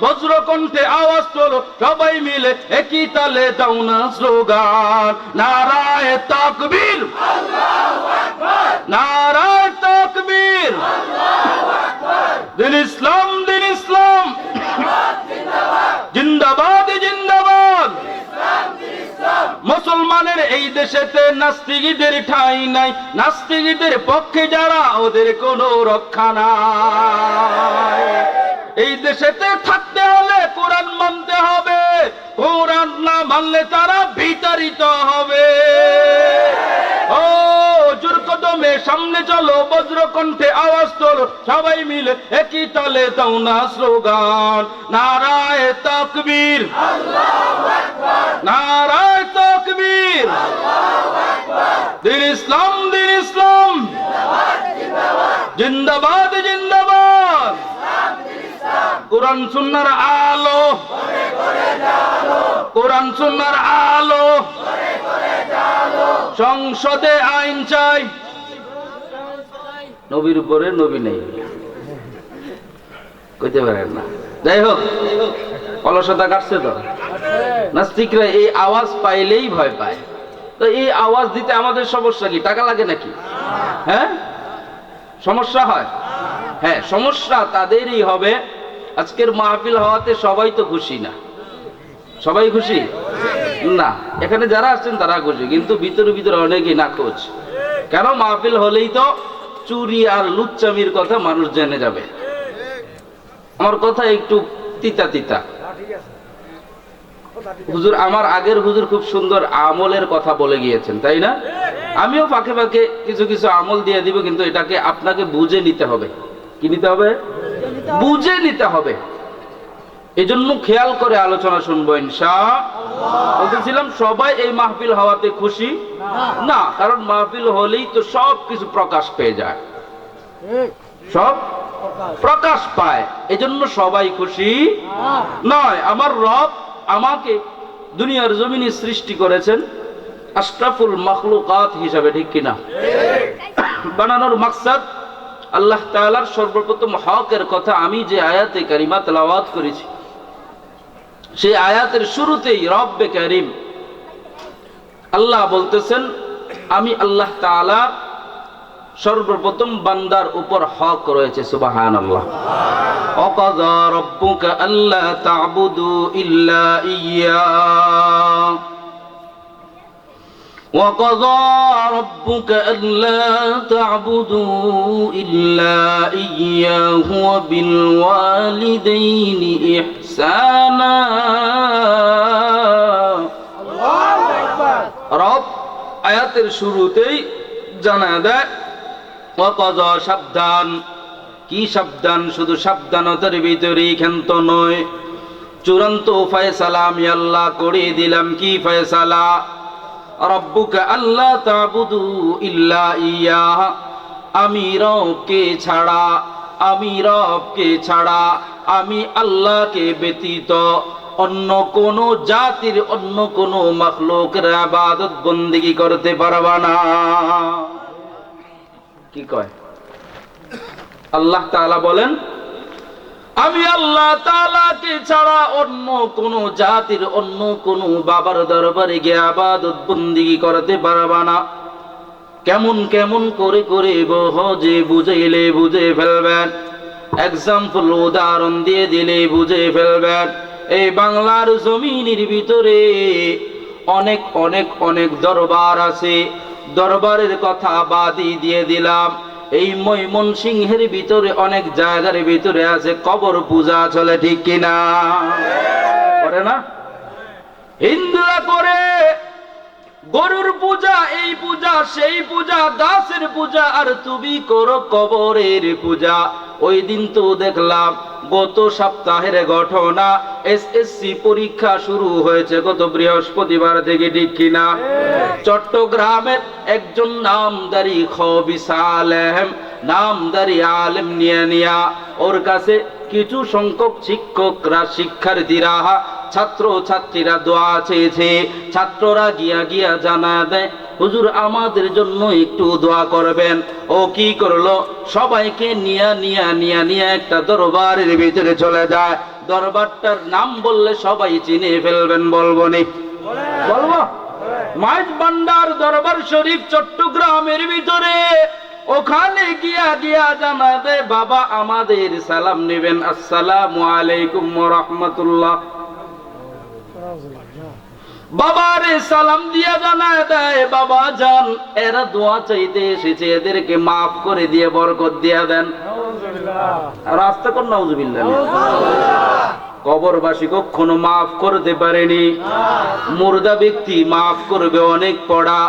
বজ্রকণ্ঠে আওয়াজ তোলো, সবাই মিলে একই তালে দাও না স্লোগান। নারায় তাকবীর। নারায় তাকবীর। দিন ইসলাম দিন ইসলাম। জিন্দাবাদ জিন্দাবাদ। মুসলমানের এই দেশেতে নাস্তিকদের ঠাঁই নাই। নাস্তিকদের পক্ষে যারা, ওদের কোনো রক্ষা নাই। এই দেশেতে থাকতে হলে কোরআন মানতে হবে। কোরআন না মানলে তারা বিতাড়িত হবে। ও জোর সামনে চলো, বজ্রকণ্ঠে আওয়াজ তোলো। সবাই মিলে একই তালে দাও না স্লোগান। নারায় তাকবীর। নারায় তাকবীর। দিন ইসলাম দিন ইসলাম। জিন্দাবাদ। কোরআন সুন্নার আলো। কোরআন সুন্নার আলো। সংসদে আইন চাই। নবীর উপরে নবী নেই। কইতে পারেন না। যাই হোক, অলসতা কাটছে তো। নাস্তিকরা এই আওয়াজ পাইলেই ভয় পায়। তো এই আওয়াজ দিতে আমাদের সমস্যা কি? টাকা লাগে নাকি? হ্যাঁ? সমস্যা হয়? হ্যাঁ সমস্যা তাদেরই হবে। আজকের মাহফিল হওয়াতে সবাই তো খুশি না। সবাই খুশি? না। এখানে যারা আসছেন তারা খুশি, কিন্তু ভিতরে ভিতরে অনেকেই না খোঁজ। কেন মাহফিল হলেই তো চুরি আর লুচ্চামির কথা মানুষ জেনে যাবে। আমার কথা একটু তিতা তিতা। হুজুর, আমার আগের হুজুর খুব সুন্দর আমলের কথা বলে গিয়েছেন, তাই না? আমিও ফাঁকে ফাঁকে কিছু কিছু আমল দিয়ে দিব, কিন্তু এটাকে আপনাকে বুঝে নিতে হবে। কি নিতে হবে? বুঝে নিতে হবে। এজন্য খেয়াল করে আলোচনা শুনব ইনশা বলতেছিলাম সবাই এই মাহফিল হওয়াতে খুশি? না। কারণ মাহফিল হলেই তো সব কিছু প্রকাশ পেয়ে যায়। সব প্রকাশ। পায়। এজন্য সবাই খুশি? নয় আমার রব আমাকে দুনিয়ার জমিনে সৃষ্টি করেছেন আশরাফুল মখলুকাত হিসাবে ঠিক কিনা? বানানোর মাকসাদ আল্লাহ তাআলার সর্বপ্রথম হকের কথা আমি যে আয়াতে কারিমা তেলাওয়াত করেছি, সেই আয়াতের শুরুতেই রব্বে কারিম আল্লাহ বলতেছেন, আমি আল্লাহ তাআলা সর্বপ্রথম বান্দার উপর হক রয়েছে সুবাহান আল্লাহ অকাদা রব্বুকা আল্লাহ তা'বুদু ইল্লা ইয়্যা وقضى ربك ألا تعبدوا إلا إياه وبالوالدين إحسانا রব আয়াতের শুরুতেই জানা দেয় অকজ সাবধান কি সাবধান শুধু সাবধানতার ভিতরেই ক্ষান্ত নয় চূড়ান্ত ফয়সালা আমি আল্লাহ করে দিলাম কি ফয়সালা রব্বুকা আল্লাহ তাবুদু ইল্লা ইয়া আমি রবকে ছাড়া, আমি রবকে ছাড়া, আমি আল্লাহকে ব্যতীত অন্য কোন জাতির, অন্য কোন মখলুকের আবাদত বন্দিগি করতে পারবা না। কি কয়? আল্লাহ তাআলা বলেন আমি আল্লাহ তাআলাকে ছাড়া অন্য কোন জাতির, অন্য কোন বাবার দরবারে গিয়ে আবাদত বন্দিগি করতে পারবা না। কেমন কেমন করে করে বহজে বুঝাইলে বুঝে ফেলবেন। এক্সাম্পল উদাহরণ দিয়ে দিলে বুঝে ফেলবেন। এই বাংলার জমিনের ভিতরে অনেক অনেক অনেক দরবার আছে। দরবারের কথা বাদই দিয়ে দিলাম। এই মৈমন সিংহের ভিতরে অনেক জায়গার ভিতরে আছে কবর পূজা চলে ঠিক কিনা? করে না? হিন্দুরা করে। গরুর পূজা এই পূজা সেই পূজা গাছের পূজা আর তুমি করো কবরের পূজা। ওই দিন তো দেখলাম গত সপ্তাহের ঘটনা। এসএসসি পরীক্ষা শুরু হয়েছে গত বৃহস্পতিবার থেকে ঠিক কিনা চট্টগ্রামের একজন নামদারি খবিসালেম নামদারি আলেম নিয়ে নিয়া ওর কাছে কিছু সংখ্যক শিক্ষকরা শিক্ষার্থীরা ছাত্র ছাত্রীরা দোয়া চেয়েছে, ছাত্ররা গিয়া গিয়া জানা দেয়, হুজুর আমাদের জন্য একটু দোয়া করবেন। ও কি করল? সবাইকে নিয়া নিয়া নিয়া নিয়া একটা দরবারের ভিতরে চলে যায়। দরবারটার নাম বললে সবাই চিনে ফেলবেন, বলব নি। বলব? মাইজ ভান্ডার দরবার শরীফ চট্টগ্রামের ভিতরে। ওখানে গিয়া গিয়া জানা দে বাবা আমাদের সালাম নেবেন। আসসালামু আলাইকুম রহমতুল্লাহ। বাবারে সালাম দিয়া জানায় দেয় বাবা যান। এরা দোয়া চাইতে এসেছে এদেরকে মাফ করে দিয়ে বরকত দিয়া দেন। রাস্তা নাউজুবিল্লাহ কবরবাসী কখনো মাফ করতে পারেনি। মুর্দা ব্যক্তি মাফ করবে অনেক পড়া।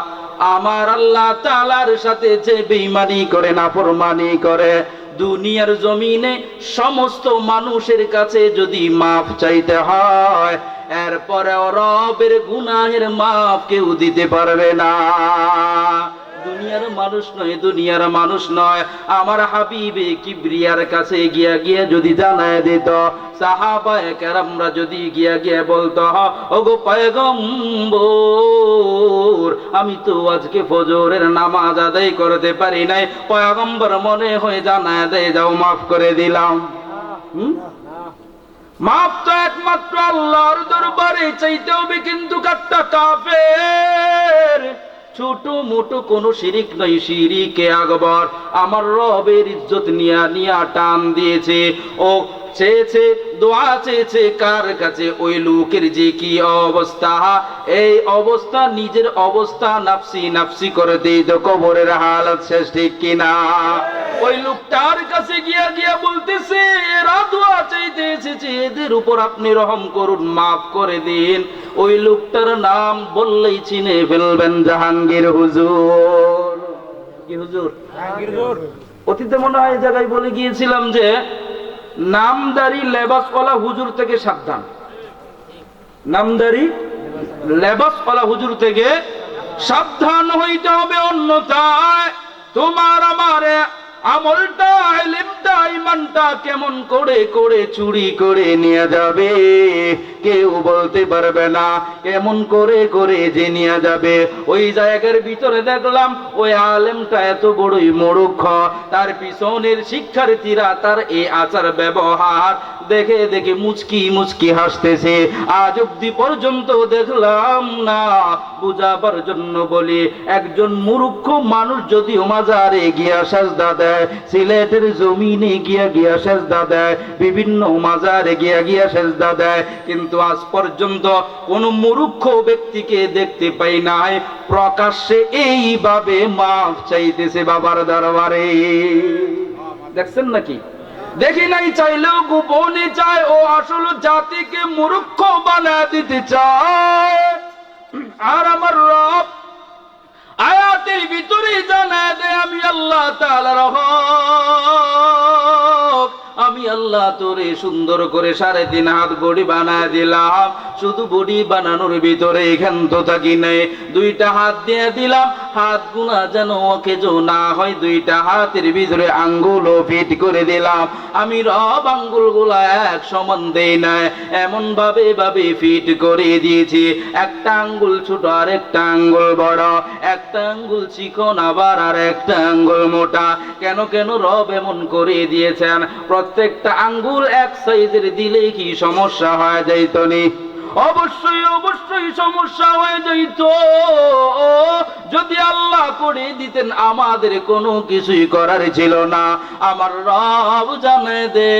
আমার আল্লাহ তালার সাথে যে বেইমানি করে না ফরমানি করে দুনিয়ার জমিনে সমস্ত মানুষের কাছে যদি মাফ চাইতে হয় এরপরে রবের গুনাহের মাফ কেউ দিতে পারবে না। দুনিয়ার মানুষ নয়, দুনিয়ার মানুষ নয়। আমার হাবিবে কিবরিয়ার কাছে গিয়া গিয়া যদি জানায় দিত, সাহাবায়ে কেরামরা যদি গিয়া গিয়া বলতো, ওগো পয়গম্বর, আমি তো আজকে ফজরের নামাজ আদায় করতে পারি নাই। পয়গম্বর মনে হয়ে জানায় দেয়, যাও মাফ করে দিলাম। হুম? মাপ তো একমাত্র আল্লাহর দরবারে, চাইতে হবে কিন্তু কাটটা কাফের। ছোট মোটো কোন শিরিক নয়, শিরিকে আকবর। আমার রবের ইজ্জত নিয়া নিয়া টান দিয়েছে। ও চেয়েছে, দোয়া চেয়েছে, কার কাছে? ওই লোকের যে কি অবস্থা? এই অবস্থা, নিজের অবস্থা নাফসি নাফসি করে দেই তো কবরের হালত শেষ ঠিক কিনা? ওই লোকটার কাছে গিয়া গিয়া বলতেছে এরা দোয়া এসেছে এদের উপর আপনি রহম করুন মাফ করে দিন। ওই লোকটার নাম বললেই চিনে ফেলবেন জাহাঙ্গীর হুজুর। কি হুজুর? অতীতে মনে হয় জায়গায় বলে গিয়েছিলাম যে নামদারি লেবাস কলা হুজুর থেকে সাবধান। নামদারি লেবাস কলা হুজুর থেকে সাবধান হইতে হবে অন্যথায়। তোমার আমার আমলটা এলিমটা ইমানটা কেমন করে করে চুরি করে নিয়ে যাবে? কেউ বলতে পারবে না, কেমন করে করে যে নিয়ে যাবে। ওই জায়গার ভিতরে দেখলাম, ওই আলেমটা এত বড়ই মরুক্ষ তার পিছনের শিক্ষার্থীরা তার এই আচার ব্যবহার দেখে দেখে মুচকি মুচকি হাসতেছে। আজ অব্দি পর্যন্ত দেখলাম না, বুঝাবার জন্য বলি, একজন মুরুক্ষ মানুষ যদি মাজারে গিয়া সাজদা দেয় সিলেটের জমিনে গিয়া গিয়া সাজদা দেয়, বিভিন্ন মাজারে গিয়া গিয়া সাজদা দেয়। কিন্তু আজ পর্যন্ত কোন মূর্খ ব্যক্তিকে দেখতে পাই নাই। প্রকাশ্যে এইভাবে মাফ চাইতেছে বাবার দরবারে। দেখছেন নাকি? দেখি নাই চাইলেও গোপনে চায় ও আসল জাতিকে মূর্খ বানা দিতে চায়। আর আমার রব আয়াতের ভিতরে জানা দেয় আমি আল্লাহ তাআলা রহম আমি আল্লাহ তোরে সুন্দর করে সাড়ে তিন হাত বডি বানায় দিলাম। শুধু বডি বানানোর ভিতরে এখান তো থাকি নাই। দুইটা হাত দিয়ে দিলাম, হাত গুনা যেন যো না হয়। দুইটা হাতের ভিতরে আঙ্গুলও ফিট করে দিলাম। আমি রব আঙ্গুলগুলা এক সমান দেই নাই এমন ভাবে ভাবে ফিট করে দিয়েছি। একটা আঙ্গুল ছোট আর একটা আঙ্গুল বড়। একটা আঙ্গুল চিকন আবার আর একটা আঙ্গুল মোটা। কেন কেন রব এমন করে দিয়েছেন? প্রত্যেকটা আঙ্গুল এক সাইজের দিলে কি সমস্যা হয়ে যাইত নি? অবশ্যই অবশ্যই সমস্যা হয়ে যাইত। যদি আল্লাহ করে দিতেন আমাদের কোনো কিছুই করার ছিল না। আমার রব জানে দে,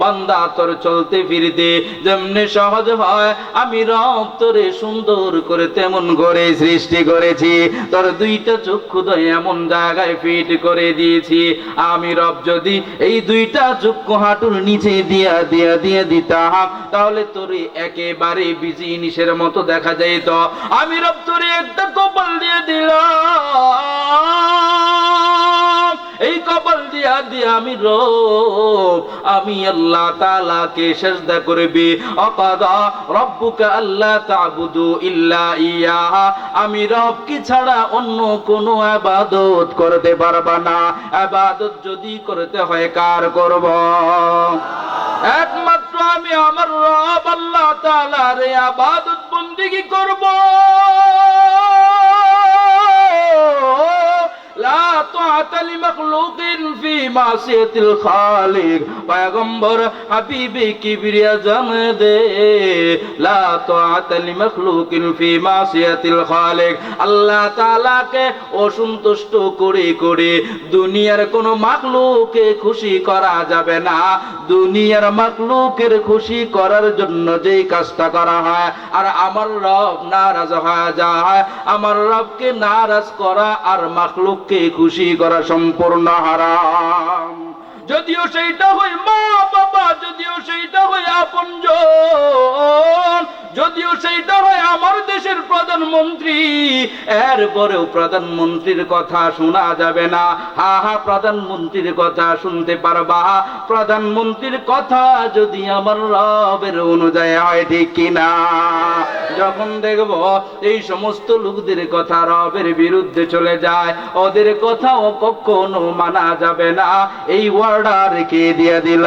বান্দা তোর চলতে ফিরতে যেমনি সহজ হয়। আমি রব তোরে সুন্দর করে তেমন করে সৃষ্টি করেছি। তোর দুইটা চক্ষু দয় এমন জায়গায় ফিট করে দিয়েছি। আমি রব যদি এই দুইটা চক্ষু হাঁটুর নিচে দিয়া দিয়া দিয়া দিতাম, তাহলে তোরে একেবারে বিজি নিশের মতো দেখা যাইত। আমি রব তোরে একটা কপাল দিয়ে দিলাম। এই কপাল দিয়া দিয়া আমি রব, আমি আল্লাহ তাআলাকে সেজদা করবি। অকাদা রব্বুকা আল্লাহ তাবুদু ইল্লা ইয়া। আমি রব কি ছাড়া অন্য কোনো ইবাদত করতে পারবা না। ইবাদত যদি করতে হয় কার করব? একমাত্র আমি আমার রব, আল্লাহ তালা তাআলার ইবাদত বন্দেগী করব। লা তাআতা লিমাখলুকিন ফি মাসিয়াতিল খালিক। পয়গম্বর কিবরিয়া দে লা তাআতা লিমাখলুকিন ফি মাসিয়াতিল খালিক। আল্লাহ তাআলাকে অসন্তুষ্ট করে করে দুনিয়ার কোন মাখলুককে খুশি করা যাবে না। দুনিয়ার মাখলুকের খুশি করার জন্য যেই কাজটা করা হয়, আর আমার রব নারাজ হয়ে যায়। আমার রবকে নারাজ করা আর মাখলুককে খুশি করা সম্পূর্ণ হারাম। যদিও সেইটা হয় মা বাবা, যদিও সেইটা হয় আপনজন, যদিও সেইটা হয় আমার দেশের প্রধানমন্ত্রী, এরপরেও প্রধানমন্ত্রীর কথা শোনা যাবে না। হা হা, প্রধানমন্ত্রীর কথা শুনতে পারবা। প্রধানমন্ত্রীর কথা যদি আমার রবের অনুযায়ী হয়, ঠিক কিনা যখন দেখব এই সমস্ত লোকদের কথা রবের বিরুদ্ধে চলে যায়, ওদের কথাও কখনো মানা যাবে না। এই অর্ডার কে দিয়ে দিল?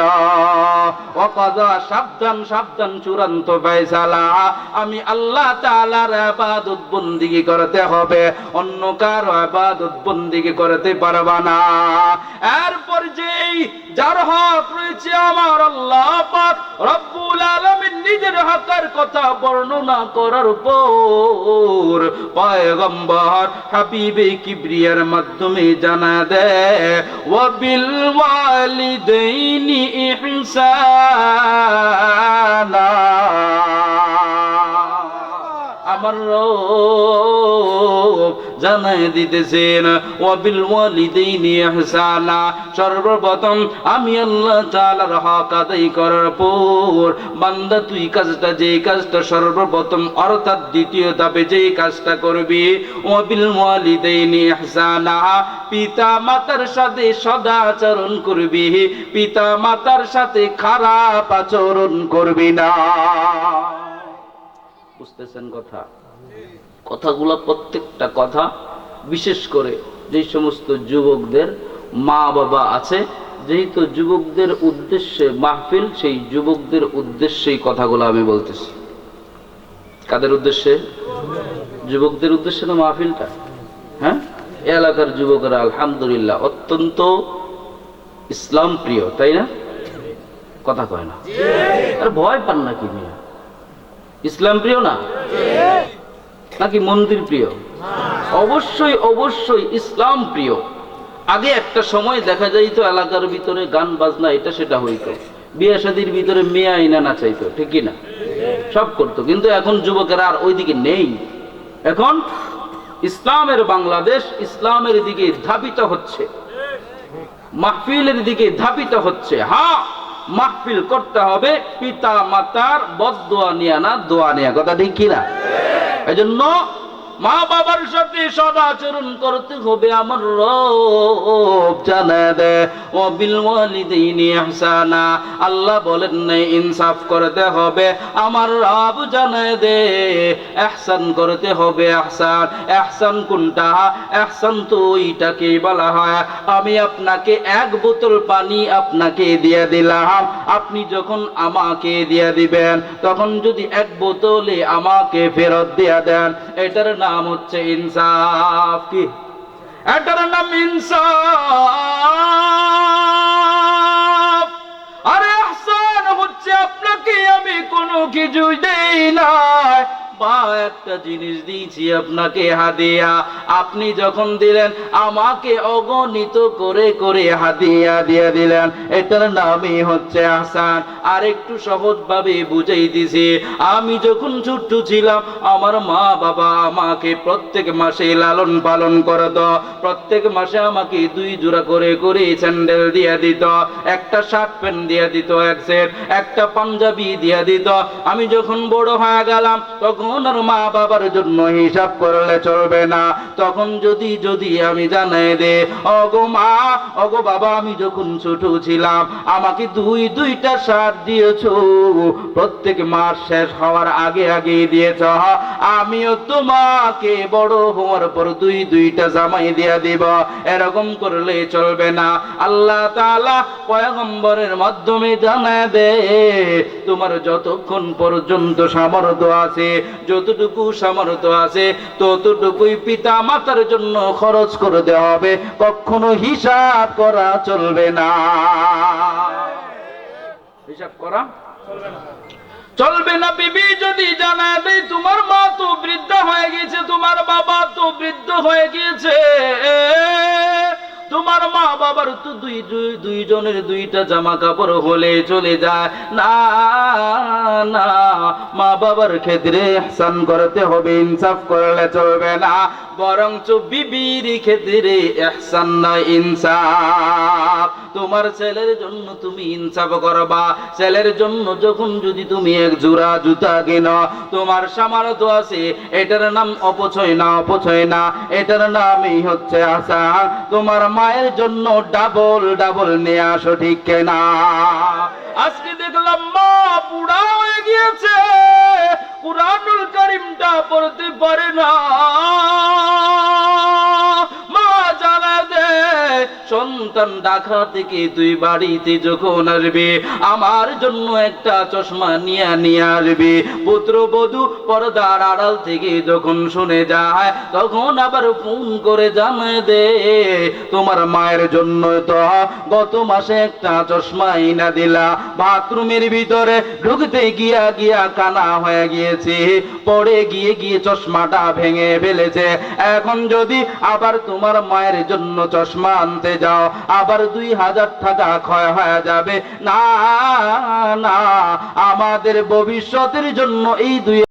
অকজা সাবধান সাবধান, চূড়ান্ত ফয়সালা। আমি আল্লাহ তাআলার ইবাদত বন্দিগি করতে হবে। অন্য কারও ইবাদত বন্দিগি করতে পারবা না। এরপর যেই যার হক রয়েছে আমার আল্লাহ পাক রব্বুল আলামিন নিজের হকের কথা বর্ণনা করার পর পয়গম্বর হাবিবে কিবরিয়ার মাধ্যমে জানা দেয় ওয়াবিল ওয়ালিদাইনি ইহসানা আমার রব জানাই দিতেছেন, ওয়াবিল ওয়ালিদাইনি ইহসানা। সর্বপ্রথম আমি আল্লাহ তাআলার হক আদায় করার পর বান্দা তুই কাজটা যে কাজটা সর্বপ্রথম, অর্থাৎ দ্বিতীয় ধাপে যে কাজটা করবি, ওয়াবিল ওয়ালিদাইনি ইহসানা। পিতা মাতার সাথে সদাচরণ করবি পিতা মাতার সাথে খারাপ আচরণ করবি না। বুঝতেছেন কথা? কথাগুলো প্রত্যেকটা কথা, বিশেষ করে যে সমস্ত যুবকদের মা বাবা আছে, যেহেতু যুবকদের উদ্দেশ্যে মাহফিল, সেই যুবকদের উদ্দেশ্যে এই কথাগুলো আমি বলতেছি। কাদের উদ্দেশ্যে? যুবকদের উদ্দেশ্যে না মাহফিলটা? হ্যাঁ? এলাকার যুবকরা, আলহামদুলিল্লাহ, অত্যন্ত ইসলাম প্রিয়, তাই না? কথা কয় না। আর ভয় পান না কি ইসলাম প্রিয় না? নাকি মন্দির প্রিয়? অবশ্যই অবশ্যই ইসলাম প্রিয়। আগে একটা সময় দেখা যাইতো এলাকার ভিতরে গান বাজনা, এটা সেটা হইতো। বিয়ে শাদির ভিতরে মেয়ে আইনা নাচাইতো, ঠিক কি না সব করতো, কিন্তু এখন যুবকেরা আর ওইদিকে নেই। এখন ইসলামের বাংলাদেশ ইসলামের দিকে ধাবিত হচ্ছে। মাহফিলের দিকে ধাবিত হচ্ছে। হ্যাঁ মাহফিল করতে হবে পিতা মাতার বদোয়া নিয়া না, দোয়া নিয়া। কথা ঠিক কিনা? এই জন্য মা বাবার সাথে সদাচরণ করতে হবে আমার রব জানা দে। ও বিল ওয়ালিদাইনি ইহসানা। আল্লাহ বলেন নাই ইনসাফ করতে হবে, আমার রব জানা দে। ইহসান করতে হবে ইহসান ইহসান কোনটা? ইহসান তো ওইটাকে বলা হয়। আমি আপনাকে এক বোতল পানি আপনাকে দিয়ে দিলাম। আপনি যখন আমাকে দিয়ে দিবেন, তখন যদি এক বোতলে আমাকে ফেরত দিয়ে দেন, এটার নাম হচ্ছে ইনসাফ কি? এটার নাম ইনসাফ। আরে আহসান হচ্ছে আপনাকে আমি কোনো কিছু দেই নাই। বা একটা জিনিস দিয়েছি আপনাকে হাদিয়া। আপনি যখন দিলেন, আমাকে অগণিত করে করে হাদিয়া দিয়ে দিলেন। এটার নামই হচ্ছে আহসান। আর একটু সহজ ভাবে বুঝাই দিছি, আমি যখন ছোট্ট ছিলাম, আমার মা বাবা আমাকে প্রত্যেক মাসে লালন পালন করত। প্রত্যেক মাসে আমাকে দুই জোড়া করে করে স্যান্ডেল দিয়ে দিত। একটা শার্ট প্যান্ট দিয়ে দিত, এক সেট। একটা পাঞ্জাবি দিয়ে দিত। আমি যখন বড় হয়ে গেলাম, তখন আর মা বাবার জন্য হিসাব করলে চলবে না। তখন যদি যদি আমি জানাই দে, অগো মা, অগো বাবা, আমি যখন ছোট ছিলাম, আমাকে দুই, দুইটা শার্ট দিয়েছ। প্রত্যেক মাস শেষ হওয়ার আগে আগে দিয়েছ। আমিও তোমাকে বড় হওয়ার পর দুই, দুইটা জামাই দিয়া দিব। এরকম করলে চলবে না। আল্লাহ তাআলা পয়গম্বরের মাধ্যমে জানা দে, তোমার যতক্ষণ পর্যন্ত সামর্থ্য আছে যতটুকু সামর্থ্য আছে, ততটুকুই পিতা মাতার জন্য খরচ করে দেওয়া হবে। কখনো হিসাব করা চলবে না। হিসাব করা চলবে না। বিবি যদি জানা দেয়, তোমার মা তো বৃদ্ধ হয়ে গেছে তোমার বাবা তো বৃদ্ধ হয়ে গিয়েছে। তোমার মা বাবার তো দুই দুই- দুইজনের দুইটা জামা কাপড় হলে চলে যায়। না না, মা বাবার ক্ষেত্রে ইহসান করতে হবে, ইনসাফ করলে চলবে না। বরঞ্চ বিবির ক্ষেত্রে ইহসান নয়, ইনসাফ। তোমার ছেলের জন্য তুমি ইনসাফ করবা। ছেলের জন্য যখন যদি তুমি এক জোড়া জুতা কেনো, তোমার সামর্থ্য আছে, এটার নাম অপচয় না অপচয় না। এটার নামই হচ্ছে আশা তোমার মায়ের জন্য ডাবল ডাবল নিয়ে আসো, ঠিক কেনা? আজকে দেখলাম মা পুরা হয়ে গিয়েছে। কুরআনুল করিমটা পড়তে পারে না। সন্তান ঢাকা থেকে তুই বাড়িতে যখন আসবি, আমার জন্য একটা চশমা নিয়ে নিয়ে আসবি। পুত্র বধূ পর্দার আড়াল থেকে যখন শুনে যায়, তখন আবার ফোন করে জানায় দে, তোমার মায়ের জন্য তো গত মাসে একটা চশমা ইনা দিলা। বাথরুমের ভিতরে ঢুকতে গিয়া গিয়া কানা হয়ে গিয়েছে, পড়ে গিয়ে গিয়ে চশমাটা ভেঙে ফেলেছে। এখন যদি আবার তোমার মায়ের জন্য চশমা আনতে যাও, আবার দুই হাজার টাকা ক্ষয় হয়ে যাবে। না না, আমাদের ভবিষ্যতের জন্য এই দুই